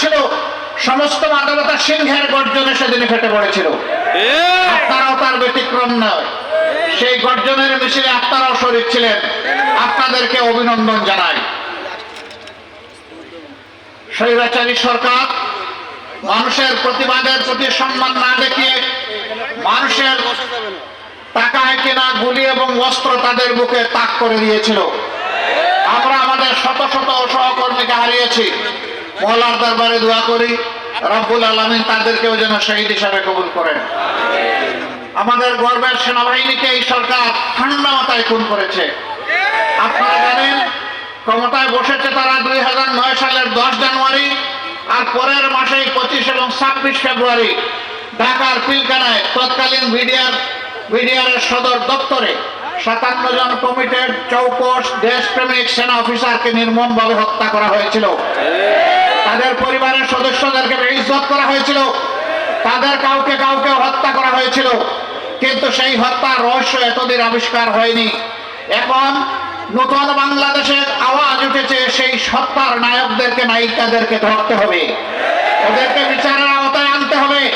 ছিল সমস্ত মানবতা সিংহের গর্জনে সেদিন ফেটে পড়েছিল। আপনারাও তার ব্যতিক্রম নয়। সেই গর্জনের মিছিলে আপনারাও শরীর ছিলেন। আপনাদেরকে অভিনন্দন জানাই। স্বৈরাচারী সরকার মানুষের প্রতিবাদের প্রতি সম্মান না দেখিয়ে মানুষের টাকায় কেনা গুলি এবং অস্ত্র তাদের বুকে তাক করে দিয়েছিল। আমরা আমাদের শত শত সহকর্মীকে হারিয়েছি। মহলার দরবারে দোয়া করি, রব্বুল আলমিন তাদেরকেও যেন শহীদ হিসাবে কবুল করেন। আমাদের গর্বের সেনাবাহিনীকে এই সরকার ঠান্ডা মাথায় খুন করেছে। আপনারা জানেন, ক্ষমতায় বসেছে তারা দুই হাজার নয় সালের দশ জানুয়ারি আর পরের মাসেই পঁচিশ এবং ছাব্বিশ ফেব্রুয়ারি ঢাকার পিলখানায় তৎকালীন বিডিআর, বিডিআরের সদর দপ্তরে সাতান্ন জন কমিটেড চৌকস দেশপ্রেমিক সেনা অফিসারকে নির্মমভাবে হত্যা করা হয়েছিল। তাদের পরিবারের সদস্যদেরকে বেইজ্জত করা হয়েছিল। তাদের কাউকে কাউকে হত্যা করা হয়েছিল। কিন্তু সেই হত্যার রহস্য এতদিন আবিষ্কার হয়নি। এখন নতুন বাংলাদেশের আওয়াজ উঠেছে, সেই হত্যার নায়কদেরকে, নায়িকাদেরকে ধরতে হবে। ওদেরকে বিচারের আওতায় আনতে হবে।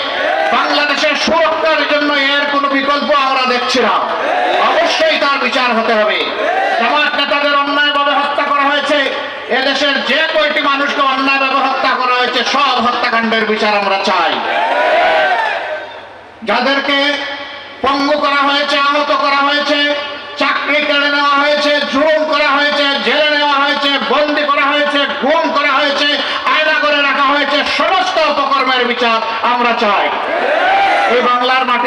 বাংলাদেশের সুরক্ষার জন্য এর কোনো বিকল্প আমরা দেখছি না। অবশ্যই তার বিচার হতে হবে। জামাত নেতাদের অন্যায়ভাবে হত্যা করা হয়েছে। এদেশের যে কয়টি মানুষকে অন্যায়ভাবে হত্যা করা হয়েছে সব হত্যাকাণ্ডের বিচার আমরা চাই। যাদেরকে পঙ্গু করা হয়েছে, আহত করা হয়েছে, চাকরি কেড়ে নেওয়া হয়েছে, জুলুম করা হয়েছে, জেলে নেওয়া হয়েছে, বন্দি করা হয়েছে, গুম করা হয়েছে, আয়না করে রাখা হয়েছে, সমস্ত অপকর্মের বিচার আমরা চাই। এই বাংলার মাটি